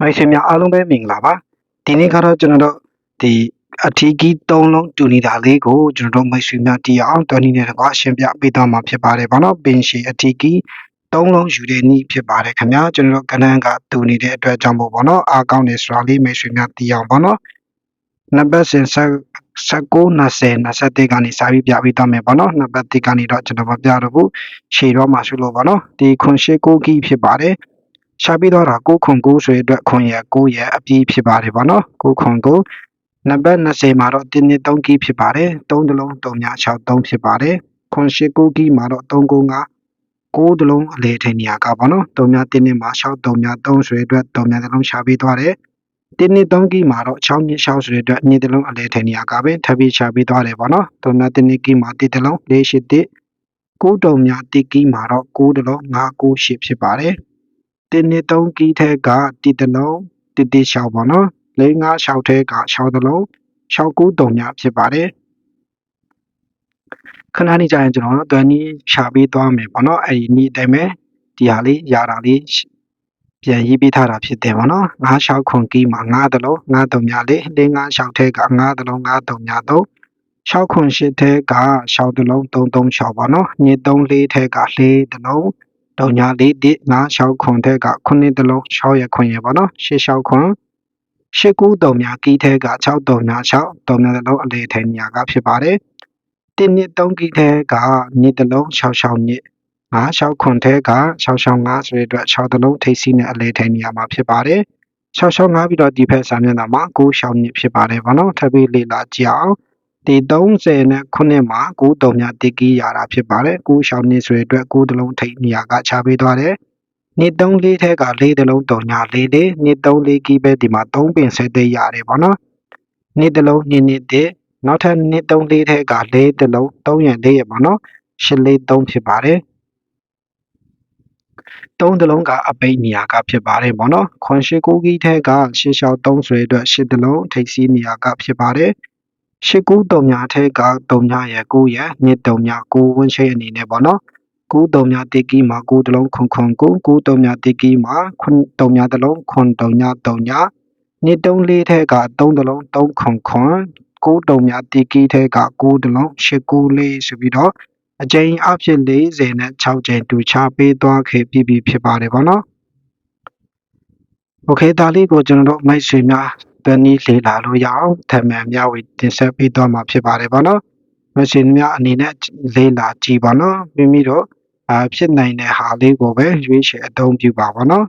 မိုက်ရှင်များအားလုံးပဲမင်္ဂလာပါဒီနေ့ကတော့ကျွန်တော်တို့ဒီအထီးကြီး၃လုံးတူနေတာလေးကိုကျွန်တော်တို့မိုက်ရှင်များတီးအောင်တော်နေနဲ့ကွာရှင်းပြပေးသွားမှာဖြစ်ပါတယ်ဗောနော်ပင်ရှည်အထီးကြီး၃လုံးယူတဲ့နည်းဖြစ်ပါတယ်ခင်ဗျာကျွန်တော်တို့ကနန်းကတူနေတဲ့အတွက်ကြောင့်မို့ဗောနော်အားကောင်းနေဆိုတာလေးမိုက်ရှင်များတီးအောင်ဗောနော်နံပါတ်စဉ်ဆက်19 20 21ကနေစာပြီးပြပေးသွားမယ်ဗောနော်နံပါတ်1ကနေတော့ကျွန်တော်မပြတော့ဘူးရှေ့တော့မှရှုလို့ဗောနော်ဒီခွန်ရှိကိုကြီးဖြစ်ပါတယ် ရှာပြီးတော့တာ6ခွန်9ဆိုတဲ့အတွက်ခွန်ရ9ရအပြည့်ဖြစ်ပါတယ်ဗောနော်6ခွန်9နံပါတ်20မှာတော့တင်းနေ3ကီးဖြစ်ပါတယ်3တလုံး3ည6 3ဖြစ်ပါတယ်ခွန်ရှိ9ကီးမှာတော့3ကုန်းက9တလုံးအလေထိန်နေရကဗောနော်3ညတင်းနေမှာ6 3ည3ဆိုတဲ့အတွက်3ညတလုံးရှာပြီးသွားတယ်တင်းနေ3ကီးမှာတော့6ည6ဆိုတဲ့အတွက်ညတလုံးအလေထိန်နေရကပဲထပ်ပြီးရှာပြီးသွားတယ်ဗောနော်3ညတင်းနေကီးမှာ1တလုံး4ရှိ1 9တုံည1ကီးမှာတော့9တလုံး5 9 8ဖြစ်ပါတယ် တင်းနေ3ကီးထဲကတီတလုံးတီတီရှောက်ပါနော်၄၅ရှောက်ထဲကရှောက်တလုံးရှောက်ကူးတုံများဖြစ်ပါတယ်ခဏနေကြရင်ကျွန်တော်တို့တွန်းနီးရှာပေးသွားမယ်ပေါ့နော်အဲ့ဒီနီးအတိုင်းပဲဒီဟာလေးရာတာလေးပြန်ရေးပေးထားတာဖြစ်တယ်ပေါ့နော်၅ရှောက်ခွန်ကီးမှာ၅တလုံး၅တုံများလေး၄၅ရှောက်ထဲက၅တလုံး၅တုံများသုံးရှောက်ခွန်ရှစ်ထဲကရှောက်တလုံး၃၃ရှောက်ပါနော်ည3လေးထဲက၄တလုံး တုံညာလေးတစ်ငါးရှောက်ခွန်ထဲကခုနှစ်တလုံး6ရခွန်ရပါနော်ရှစ်ရှောက်ခွန်ရှစ်ကူးတုံညာကီးထဲက6တုံညာ6တုံညာတလုံးအလေထိုင်ညာကဖြစ်ပါတယ်တစ်နှစ်3ကီးထဲကနှစ်တလုံး6 6နှစ်ငါးရှောက်ခွန်ထဲက6 6 5ဆိုတဲ့အတွက်6တလုံးထိပ်စီးနဲ့အလေထိုင်ညာမှာဖြစ်ပါတယ်6 6 5ပြီးတော့ဒီဖက်စာမျက်နှာမှာ9ရှောက်နှစ်ဖြစ်ပါတယ်ဗောနော်ထပ်ပြီးလေ့လာကြည့်အောင် ဒီ30နဲ့ခုနှစ်မှာ9တုံမြတကီးရတာဖြစ်ပါတယ်9ရှောင်းနှစ်ဆိုတဲ့အတွက်9တလုံးထိပ်နေရာကချပေးသွားတယ်နှစ်3လေးထဲက4တလုံးတုံညာ4လေးနှစ်3လေးကီးပဲဒီမှာ3ပင်ဆက်သေးရတယ်ပေါ့နော်နှစ်တလုံးနှစ်နှစ်တစ်နောက်ထပ်နှစ်3လေးထဲက4တလုံး3ရ4ရပေါ့နော်8လေး3ဖြစ်ပါတယ်3တလုံးကအပိတ်နေရာကဖြစ်ပါတယ်ပေါ့နော်ခွန်ရှိ9ကီးထဲက8ရှောက်3ဆိုတဲ့အတွက်8တလုံးထိပ်စီးနေရာကဖြစ်ပါတယ် ရှစ်ကူးတုံညာထဲကတုံညာရဲ့9ရဲ့နှစ်တုံညာ9ဝန်းရှိအနေနဲ့ပေါ့နော်ကူးတုံညာတေကီမှာကူးတလုံးခွန်ခွန်ကူကူးတုံညာတေကီမှာခွန်တုံညာတလုံးခွန်တုံညာတုံညာနှစ်တုံလေးထဲက3တလုံး3ခွန်ခွန်ကူးတုံညာတေကီထဲက9တလုံးရှစ်ကူးလေးဆိုပြီးတော့အကြိမ်အဖြစ်40နဲ့6ကြိမ်တူချပေးသွားခဲ့ပြီးပြီဖြစ်ပါတယ်ပေါ့နော်โอเคဒါလေးကိုကျွန်တော်တို့မိုက်ဆွေများ တနည်းလေ့လာလို့ရအောင်ထပ်မံမျှဝေတင်ဆက်ပေးသွားမှာဖြစ်ပါတယ်ဗောနော်မရှင်များအနေနဲ့လေ့လာကြည့်ပါနော်မိမိတို့အာဖြစ်နိုင်တဲ့ဟာလေးကိုပဲရွေးချယ်အသုံးပြုပါဗောနော်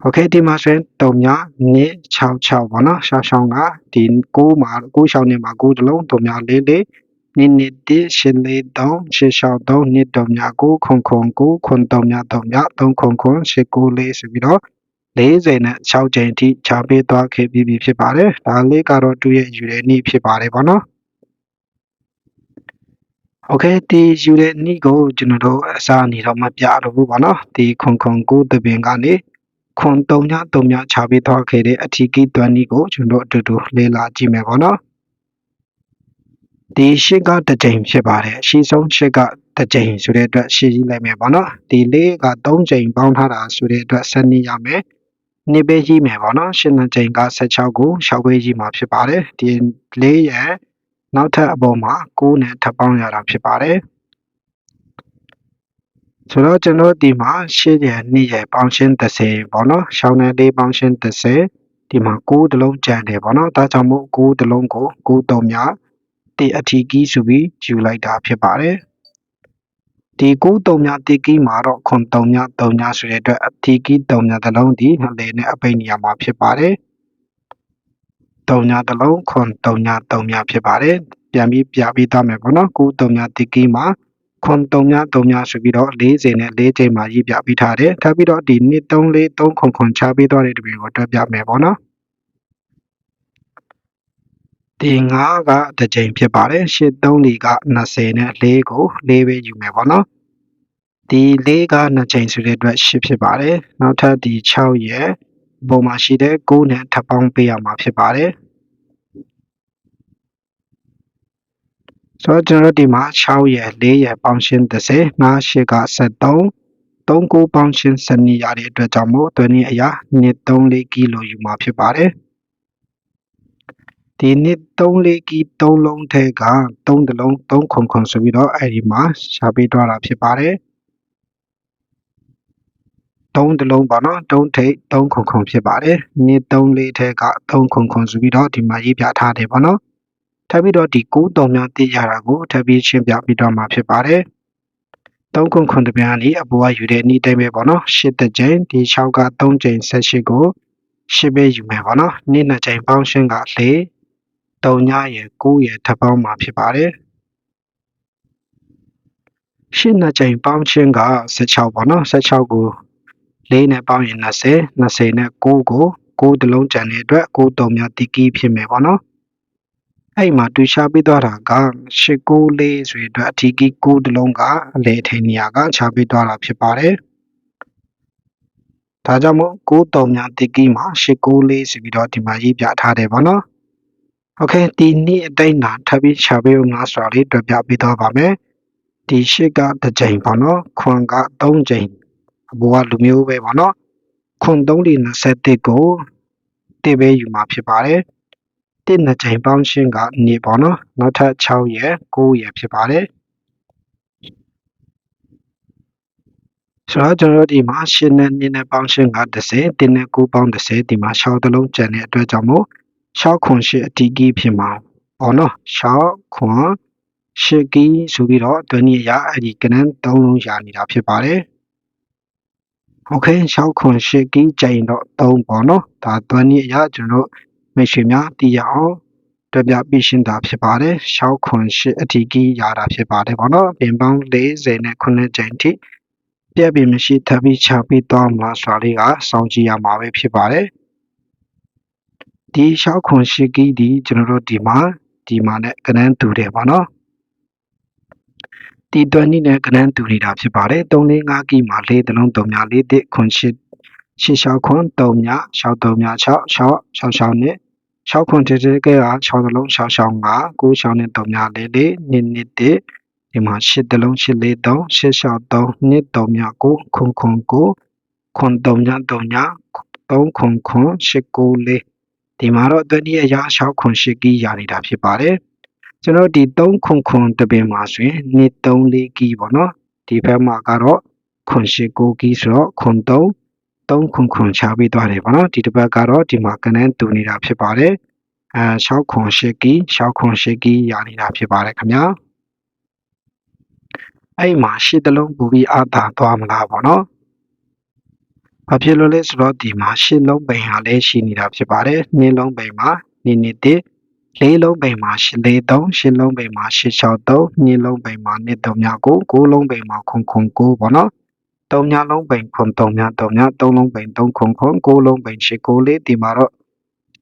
โอเคဒီမှာဆိုရင်3ည266ဗောနော်ရှောင်းရှောင်းကဒီ6မှာ6ရှောင်းနေမှာ9တလုံး3ည4လေးနိနိတိရှင်လေး3ရှေရှောင်း3နှစ်3ည9ခွန်ခွန်9ခွန်3ည3ည3ခွန်ခွန်ရှေ9လေးဆိုပြီးတော့ 40နဲ့6ကြိမ်အထိချပေးသွားခဲ့ပြီးပြီဖြစ်ပါတယ်။ဒါလေးကတော့သူ့ရဲ့ယူတဲ့နည်းဖြစ်ပါတယ်ပေါ့နော်။ Okay ဒီယူတဲ့နည်းကိုကျွန်တော်တို့အစားအနေတော့မပြတော့ဘူးပေါ့နော်။ဒီခွန်ခွန်ကိုတပင်ကနေခွန်3ည3ညချပေးသွားခဲ့တဲ့အထီးကီးတွန်းနည်းကိုကျွန်တော်တို့အတူတူလေ့လာကြည့်မယ်ပေါ့နော်။ဒီရှစ်ကတစ်ကြိမ်ဖြစ်ပါတယ်။အရှိဆုံးရှစ်ကတစ်ကြိမ်ဆိုတဲ့အတွက်ရှင်းကြည့်လိုက်မယ်ပေါ့နော်။ဒီလေးက3ကြိမ်ပေါင်းထားတာဆိုတဲ့အတွက်7နည်းရမယ်။ နှစ်ပဲကြီးမယ်ပေါ့နော်ရှင်းတဲ့ချိန်က16ကို6ပဲကြီးမှာဖြစ်ပါတယ်ဒီ၄ရဲ့နောက်ထပ်အပေါ်မှာ9နဲ့ထပ်ပေါင်းရတာဖြစ်ပါတယ်ဆိုတော့ကျွန်တော်ဒီမှာ8ရဲ့2ရဲ့ပေါင်းရှင်း30ပေါ့နော်ရှောင်းတဲ့4ပေါင်းရှင်း30ဒီမှာ9တလုံးကြံတယ်ပေါ့နော်ဒါကြောင့်မို့9တလုံးကို9တုံးများတိအထီကီးဆိုပြီးယူလိုက်တာဖြစ်ပါတယ် ဒီ9တုံများတီကီမှာတော့ခွန်တုံများတုံများဆိုတဲ့အတွက်အတီကီတုံများတစ်လုံးဒီအလေနဲ့အပိတ်နေရာမှာဖြစ်ပါတယ်တုံများတစ်လုံးခွန်တုံများတုံများဖြစ်ပါတယ်ပြန်ပြီးပြပြီးသားမယ်ပေါ့နော်9တုံများတီကီမှာခွန်တုံများတုံများဆိုပြီးတော့40နဲ့4ချိန်မှာရေးပြပြီးထားတယ်ထပ်ပြီးတော့ဒီ2 3 4 3ခွန်ခွန်ချပေးသွားတဲ့တပင်ကိုတွက်ပြမယ်ပေါ့နော် ဒီ9ကတစ်ကြိမ်ဖြစ်ပါတယ်8 3 4က20နဲ့4ကို4ပဲယူမယ်ပေါ့နော်ဒီ4က2ကြိမ်ဆိုတဲ့အတွက်8ဖြစ်ပါတယ်နောက်ထပ်ဒီ6ရဲ့ပုံမှာရှိတဲ့9နဲ့ထပ်ပေါင်းပေးရမှာဖြစ်ပါတယ်ဆိုတော့ကျွန်တော်တို့ဒီမှာ6ရဲ့4ရဲ့ပေါင်းရှင်း30 9 8က73 3 3ကိုပေါင်းရှင်းစနစ်ရတဲ့အတွက်ကြောင့်မို့တွင်းနည်းအရာနှစ်34ကီလိုယူမှာဖြစ်ပါတယ် ဒီနှစ်34ကီ3လုံးထဲက3တလုံး3ခွန်ခွန်ဆိုပြီးတော့အဲ့ဒီမှာရှားပေးသွားတာဖြစ်ပါတယ်3တလုံးပါနော်3ထိပ်3ခွန်ခွန်ဖြစ်ပါတယ်နှစ်34ထဲက3ခွန်ခွန်ဆိုပြီးတော့ဒီမှာရေးပြထားတယ်ပါနော်ထပ်ပြီးတော့ဒီ9တုံများသိရတာကိုထပ်ပြီးရှင်းပြပြီးတော့မှာဖြစ်ပါတယ်3ခုခွန်တပြန်ကနေအပေါ်ကယူတဲ့ဤတိုင်းပဲပေါ့နော်8တစ်ကြိမ်ဒီ6က3ကြိမ်18ကို8ပဲယူမယ်ပေါ့နော်နေ့နှစ်ကြိမ်ပေါင်းရှင်းက4 3ညရယ်9ရယ်ထပ်ပေါင်းမှာဖြစ်ပါတယ်ရှင်းနှစ်ကြိမ်ပေါင်းရှင်းက16ပေါ့နော်16ကို4နဲ့ပေါင်းရင်20 20နဲ့9ကို9တလုံးကျန်တဲ့အတွက်9တုံများတိကီးဖြစ်မယ်ပေါ့နော်အဲ့မှာတူရှာပေးသွားတာက894ဆိုရတဲ့အတွက်အထီးကြီး9တလုံးကအလေထိန်နေရာကရှာပေးသွားတာဖြစ်ပါတယ်ဒါကြောင့်မို့9တုံများတိကီမှာ894ဆိုပြီးတော့ဒီမှာရေးပြထားတယ်ပေါ့နော် โอเคဒီနေ့အတိုင်းလာထပ်ပြီးရှာပေးအောင်လားဆိုတာလေးတွေ့ပြပေးတော့ပါမယ်ဒီ8ကတစ်ကြိမ်ပေါ့နော်ခွန်က3ကြိမ်အပေါ်ကလူမျိုးပဲပေါ့နော်ခွန်321ကိုတိပဲယူမှာဖြစ်ပါတယ်တစ်နှစ်ကြိမ်ပေါင်းရှင်းကနေပေါ့နော်နောက်ထပ်6ရယ်9ရယ်ဖြစ်ပါတယ်ဆိုတော့ကျွန်တော်တို့ဒီမှာရှင်းနဲ့နင်းနဲ့ပေါင်းရှင်းက30တင်းနဲ့9ပေါင်း30ဒီမှာ6တလုံးကျန်တဲ့အတွက်ကြောင့်မို့ 6ခွန်8အတီးကြီးဖြစ်မှာပေါ့နော်6ခွန်8ကီးဆိုပြီးတော့တွင်းရရအဲ့ဒီကနန်း3လုံးရနေတာဖြစ်ပါတယ်โอเค6ခွန်8ကီးကျိန်တော့3ပေါ့နော်ဒါတွင်းရရကျွန်တော်မိတ်ဆွေများသိရအောင်တွေ့ပြပြရှင်းတာဖြစ်ပါတယ်။6ခွန်8အထီးကြီးရတာဖြစ်ပါတယ်ပေါ့နော်။ပြင်ပေါင်း40နဲ့9ကြိမ်ထိပြက်ပြီးမရှိထပ်ပြီးချပြီးသွားမလားဆိုတာလေးကစောင့်ကြည့်ရမှာပဲဖြစ်ပါတယ်။ ဒီ6ခွန်8ကြီးဒီကျွန်တော်တို့ဒီမှာဒီမှာနဲ့ကနန်းတူတယ်ပေါ့နော်။ဒီတွန်းနည်းနဲ့ကနန်းတူနေတာဖြစ်ပါတယ်။3 4 5ကီမှာ4တလုံး3များ4တစ်ခွန်8ရှစ်6ခွန်3ည6 3ည6 6 6 6နဲ့6ခွန်တဲတဲကဲက6တလုံး6 6 5 9 6နဲ့3ည4 4နှစ်နှစ်တစ်ဒီမှာ8တလုံး8 4 3 8 6 3နှစ်3ည9ခွန်ခွန်9ခွန်3ည3ည3ခွန်ခွန်8 9 4 ဒီမှာတော့တတိယရာ6ခွန်8ကီးရနေတာဖြစ်ပါတယ်ကျွန်တော်ဒီ3ခွန်ခွန်တပင်မှာဆိုရင်နှစ်3 4ကီးပေါ့နော်ဒီဘက်မှာကတော့ခွန်8 9ကီးဆိုတော့ခွန်3 3ခွန်ခွန်ချပေးသွားတယ်ပေါ့နော်ဒီတစ်ပတ်ကတော့ဒီမှာကနန်းတူနေတာဖြစ်ပါတယ်အဲ6ခွန်8ကီ6ခွန်8ကီရနေတာဖြစ်ပါတယ်ခင်ဗျာအဲ့မှာရှစ်တလုံးပူပြီးအာသာသွားမလားပေါ့နော် ဘာဖြစ်လို့လဲဆိုတော့ဒီမှာရှစ်လုံးပိန်ဟာလည်းရှိနေတာဖြစ်ပါတယ်နှစ်လုံးပိန်မှာနှစ်နှစ်တစ်လေးလုံးပိန်မှာရှစ်လေးသုံးရှစ်လုံးပိန်မှာရှစ်၆သုံးနှစ်လုံးပိန်မှာနှစ်သုံးများကိုကိုးလုံးပိန်မှာခွန်ခွန်ကိုပေါ့နော်သုံးညလုံးပိန်ခွန်သုံးညသုံးညသုံးလုံးပိန်သုံးခွန်ခွန်ကိုးလုံးပိန်ရှစ်ကိုလေးဒီမှာတော့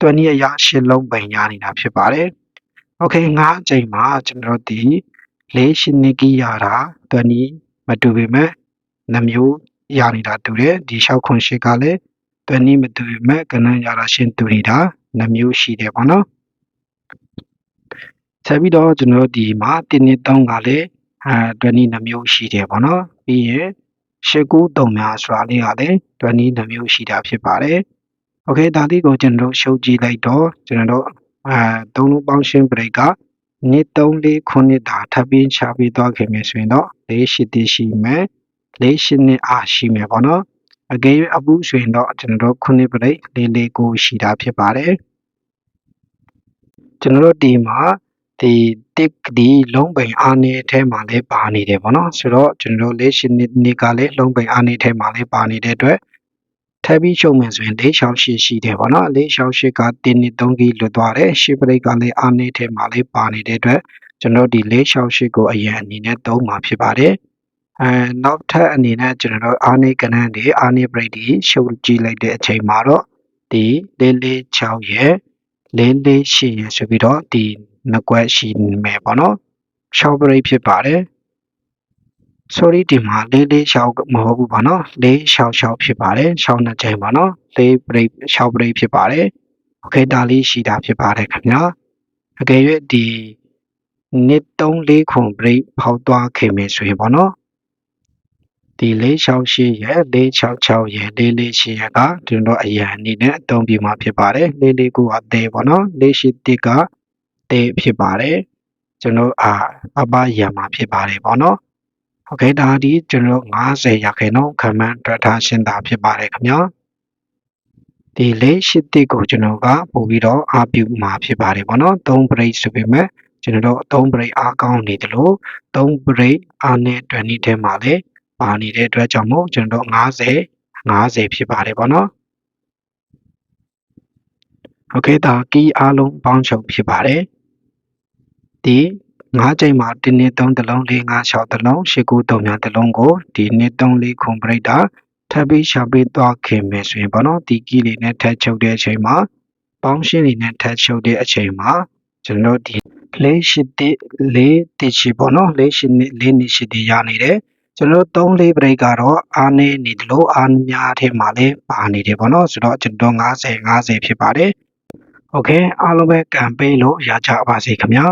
တွန်းရရရှစ်လုံးပိန်ရနေတာဖြစ်ပါတယ်။ Okay ငါးအချိန်မှာကျွန်တော်ဒီလေးရှစ်နှစ်ကြီးရတာတွန်းဤမတူပေမဲ့နှမျိုး ရနေတာတူတယ်ဒီ6ခွန်ရှစ်ကလည်းတွန်းဤမတူပေမဲ့ကနန်းရတာရှင်းတူနေတာနှမျိုးရှိတယ်ပေါ့နော်။ဆက်ပြီးတော့ကျွန်တော်ဒီမှာတင်းနှစ်3ကလည်းအဲတွန်းဤနှမျိုးရှိတယ်ပေါ့နော်။ပြီးရင်ရှစ်ကူးတုံများဆိုတာလေးကလည်းတွန်းဤနှမျိုးရှိတာဖြစ်ပါတယ်။ Okay ဒါလေးကိုကျွန်တော်တို့ရှုပ်ကြည့်လိုက်တော့ကျွန်တော်တို့အဲသုံးလုံးပေါင်းရှင်း break ကနှစ်3 4ခုနှစ်တာထပ်ပြီးချပြီးသွားခင်မယ်ဆိုရင်တော့၄၈တရှိမယ် ၄၈နှစ်အားရှိမယ်ပေါ့နော်အကယ်၍အပူဆိုရင်တော့ကျွန်တော်တို့ခုနှစ် break ၄၄ကိုရှိတာဖြစ်ပါတယ်ကျွန်တော်တို့ဒီမှာဒီတစ်ဒီလုံးပိန်အားနေထဲမှာလည်းပါနေတယ်ပေါ့နော်ဆိုတော့ကျွန်တော်တို့၄၈နှစ်နှစ်ကလည်းလုံးပိန်အားနေထဲမှာလည်းပါနေတဲ့အတွက်ထပ်ပြီးရှုံမယ်ဆိုရင်၄68ရှိတယ်ပေါ့နော်၄68ကတင်းနှစ်3ကီလွတ်သွားတယ်ရှေ့ပရိတ်ကလည်းအာနေထဲမှာလေးပါနေတဲ့အတွက်ကျွန်တော်ဒီ၄68ကိုအရင်အနေနဲ့သုံးမှာဖြစ်ပါတယ် အဲနောက်ထပ်အနေနဲ့ကျွန်တော်တို့အာနေကဏ္ဍတွေအာနေ break တွေရှုပ်ကြည့်လိုက်တဲ့အချိန်မှာတော့ဒီ646ရဲ့448ရဲ့ဆိုပြီးတော့ဒီနှစ်ကွက်ရှိမယ်ပေါ့နော်6 break ဖြစ်ပါတယ် sorry ဒီမှာ446မဟုတ်ဘူးပေါ့နော်466ဖြစ်ပါတယ်6နှစ်ချိန်ပေါ့နော်4 break 6 break ဖြစ်ပါတယ် okay ဒါလေးရှိတာဖြစ်ပါတယ်ခင်ဗျာအကယ်၍ဒီနှစ်3 4ခွန် break ဖောက်သွားခင်မယ်ဆိုရင်ပေါ့နော် ဒီဒီ468ရဲ့466ရဲ့448ရဲ့ကကျွန်တော်အရန်အနေနဲ့အသုံးပြုမှာဖြစ်ပါတယ်449ကအသေးပေါ့နော်481ကတေးဖြစ်ပါတယ်ကျွန်တော်အာအပရံမှာဖြစ်ပါတယ်ပေါ့နော်ဟုတ်ကဲ့ဒါဒီကျွန်တော်90ရာခိုင်နှုန်းခံမှန်းတွက်ထားရှင်းတာဖြစ်ပါတယ်ခင်ဗျာဒီလေးရှစ်တိကိုကျွန်တော်ကပို့ပြီးတော့အားပြုမှာဖြစ်ပါတယ်ပေါ့နော်3 break ဆိုပေမဲ့ကျွန်တော်တို့3 break အားကောင်းနေတယ်လို့3 break အားနဲ့တွန်နေထဲမှာလည်း ပါနေတဲ့အတွက်ကြောင့်မို့ကျွန်တော်90 50ဖြစ်ပါတယ်ပေါ့နော်โอเคဒါကီးအားလုံးပေါင်းချုပ်ဖြစ်ပါတယ်ဒီငါးချိန်မှာ1နှစ်3တလုံး4 5 6တလုံး8 9 3များတလုံးကိုဒီနှစ်3 4ခုပရိဒါထပ်ပြီးရှာပေးသွားခင်မယ်ဆိုရင်ပေါ့နော်ဒီကီးလေးနဲ့ထပ်ချုပ်တဲ့အချိန်မှာပေါင်းရှင်းလေးနဲ့ထပ်ချုပ်တဲ့အချိန်မှာကျွန်တော်ဒီလေးရှိတဲ့လေးတချီပေါ့နော်လေးရှိနေလေးနေရှိတဲ့ရနေတယ် ကျွန်တော်တို့3 4 break ကတော့အားနည်းနေတယ်လို့အားများထဲမှာလည်းပါနေတယ်ပေါ့နော်ဆိုတော့ကျွန်တော်90 50ဖြစ်ပါတယ် okay အားလုံးပဲ campaign လို့ရကြပါစေခင်ဗျာ